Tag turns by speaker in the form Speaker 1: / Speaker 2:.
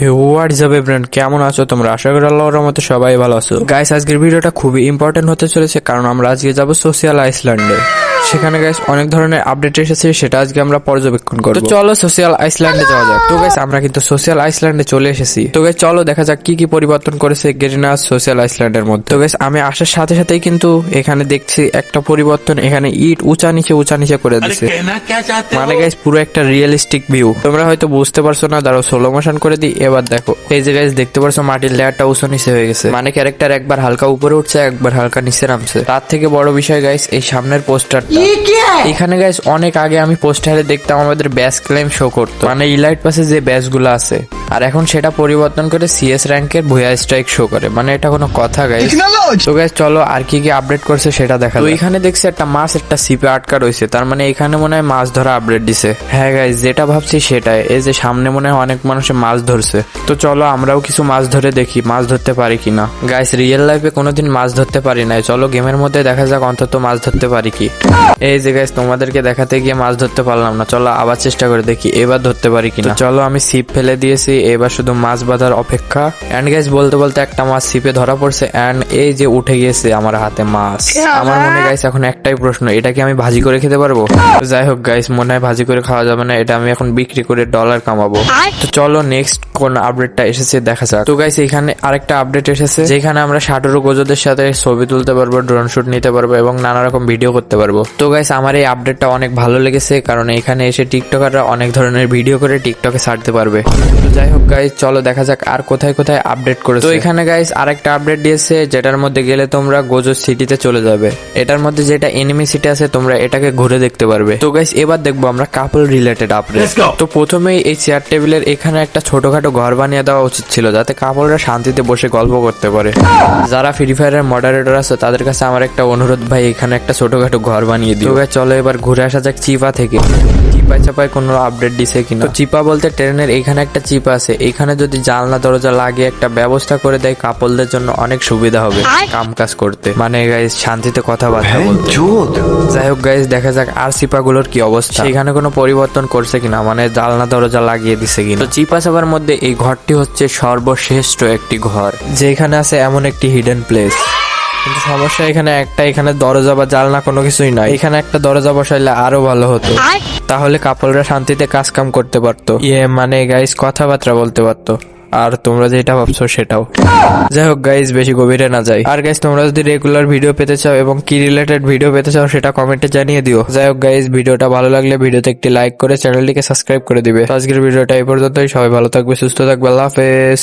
Speaker 1: What's up everyone কেমন আছো তোমরা? আশা করি আল্লাহর রহমতে সবাই ভালো আছো। গাইস আজকের ভিডিওটা খুবই ইম্পর্টেন্ট হতে চলেছে, কারণ আমরা আজকে যাব সোশ্যাল আইসল্যান্ডে সেখানে গাইস অনেক ধরনের আপডেট এসেছে সেটা আজকে আমরা পর্যবেক্ষণ করব। তো চলো সোশ্যাল আইসল্যান্ডে যাওয়া যাক। তো গাইস আমরা কিন্তু সোশ্যাল আইসল্যান্ডে চলে এসেছি। তো গাইস চলো দেখা যাক কি কি পরিবর্তন করেছে গেরিনাস সোশ্যাল আইসল্যান্ডের মধ্যে। তো গাইস আমি আসার সাথে সাথেই কিন্তু এখানে দেখছি একটা পরিবর্তন এখানে ইট উঁচা নিচে উঁচা নিচে করে দিছে। মানে গাইস পুরো একটা রিয়েলিস্টিক ভিউ তোমরা হয়তো বুঝতে পারছ না দাঁড়াও সোলো মোশন করে দিই এবার দেখো। এই যে গাইস দেখতে পারছ মাটির লেয়ারটা উঁচু নিচে হয়ে গেছে। মানে ক্যারেক্টার একবার হালকা উপরে উঠছে একবার হালকা নিচে নামছে। তার থেকে বড় বিষয় গাইস এই সামনের পোস্টার এখানে গাইস অনেক আগে আমি পোস্টারে দেখতাম আমাদের ব্যাস ক্লেম শো করতো। মানে ইলাইট পাসে যে ব্যাসগুলো আছে। আর এখন সেটা পরিবর্তন করে সিএস র্যাঙ্কের ভুয়া স্ট্রাইক শো করে। মানে এটা কোনো কথা গাইস তো গাইস চলো আর কি কি আপডেট করছে সেটা দেখা তো এখানে দেখছি একটা মাছ একটা সিপে আটকা রয়েছে। তার মানে এখানে মনে হয় মাছ ধরা আপডেট দিছে। হ্যাঁ গাইস যেটা ভাবছি সেটাই। এই যে সামনে মনে হয় অনেক মানুষে মাছ ধরছে। তো চলো আমরাও কিছু মাছ ধরে দেখি মাছ ধরতে পারি কিনা। গাইস রিয়েল লাইফে কোনোদিন মাছ ধরতে পারি নাই। চলো গেমের মধ্যে দেখা যাক অন্তত মাছ ধরতে পারি কি। এই যে গাইস তোমাদেরকে দেখাতে গিয়ে মাছ ধরতে পারলাম না। চলো আবার চেষ্টা করে দেখি এবার ধরতে পারি কিনা। চলো আমি সিপ ফেলে দিয়েছি এবার শুধু মাছ বাঁধার অপেক্ষা। এন্ড গাইস বলতে বলতে একটা মাছ সিপে ধরা পড়ছে এন্ড এই যে উঠে গিয়েছে আমার হাতে মাছ। আমার মনে গাইস এখন একটাই প্রশ্ন এটা কি আমি ভাজি করে খেতে পারব? তো যাই হোক গাইস মনে হয় ভাজি করে খাওয়া যাবে না এটা আমি এখন বিক্রি করে ডলার কামাবো। তো চলো নেক্সট কোন আপডেটটা এসেছে দেখা যাক। তো গাইস এখানে আরেকটা আপডেট এসেছে যেখানে আমরা সাটোরু গোজোদের সাথে ছবি তুলতে পারব ড্রোন শুট নিতে পারব এবং নানা রকম ভিডিও করতে পারব। তো গাইস আমার এই আপডেটটা অনেক ভালো লেগেছে কারণ এখানে এসে টিকটকাররা অনেক ধরনের ভিডিও করে টিকটকে ছাড়তে পারবে। তো যাই হোক গাইস চলো দেখা যাক আর কোথায় কোথায় আপডেট করেছে। তো এখানে গাইস আরেকটা আপডেট দিয়েছে যেটার মধ্যে গেলে তোমরা গোজো সিটিতে চলে যাবে। এটার মধ্যে যেটা এনিমি সিটি আছে তোমরা এটাকে ঘুরে দেখতে পারবে। তো গাইস এবার দেখব আমরা কাপল রিলেটেড আপডেট তো প্রথমেই এই চেয়ার টেবিলের এখানে একটা ছোটখাটো ঘর বানিয়ে দেওয়া উচিত ছিল যাতে কাপড়রা শান্তিতে বসে গল্প করতে পারে। যারা ফ্রি ফায়ারের মডারেটর আছে তাদের কাছে আমার একটা অনুরোধ ভাই এখানে একটা ছোটখাটো ঘর বানিয়ে দিও। তো guys, চলো এবার ঘুরে আসা যাক চিপা থেকে। চিপা চাপায় কোনো আপডেট দিছে কিনা। তো চিপা বলতে ট্রেনের এখানে একটা চিপা আছে। এখানে যদি জানলা দরজা লাগিয়ে একটা ব্যবস্থা করে দেয় কাপলদের জন্য অনেক সুবিধা হবে কাম কাজ করতে। মানে গাইজ শান্তিতে কথাবার্তা বলতে। যাই হোক গাইজ দেখা যাক আর চিপাগুলোর কি অবস্থা। সেখানে কোনো পরিবর্তন করছে কিনা? মানে জালনা দরজা লাগিয়ে দিছে কিনা? তো চিপা চাপার মধ্যে এই ঘরটি হচ্ছে সর্বশ্রেষ্ঠ একটি ঘর। যেখানে আছে এমন একটি হিডেন প্লেস কিন্তু সমস্যা এখানে একটা এখানে দরজা বা জালনা কোনো কিছুই নাই। এখানে একটা দরজা বসাইলে আরও ভালো হতো। তাহলে কাপড়রা শান্তিতে কাজ কাম করতে পারতো। ইয়ে মানে গাইস কথাবার্তা বলতে পারতো। আর তোমরা যেটা ভাবছ সেটাও। যাই হোক গাইজ বেশি গভীরে না যাই। আর গাইজ তোমরা যদি রেগুলার ভিডিও পেতে চাও এবং কি রিলেটেড ভিডিও পেতে চাও সেটা কমেন্টে জানিয়ে দিও। যাই হোক গাইজ ভিডিওটা ভালো লাগলে ভিডিওতে একটি লাইক করে চ্যানেলটিকে সাবস্ক্রাইব করে দিবে। আজকের ভিডিওটা এই পর্যন্তই। সবাই ভালো থাকবে সুস্থ থাকবে। আল্লাহ হাফেজ।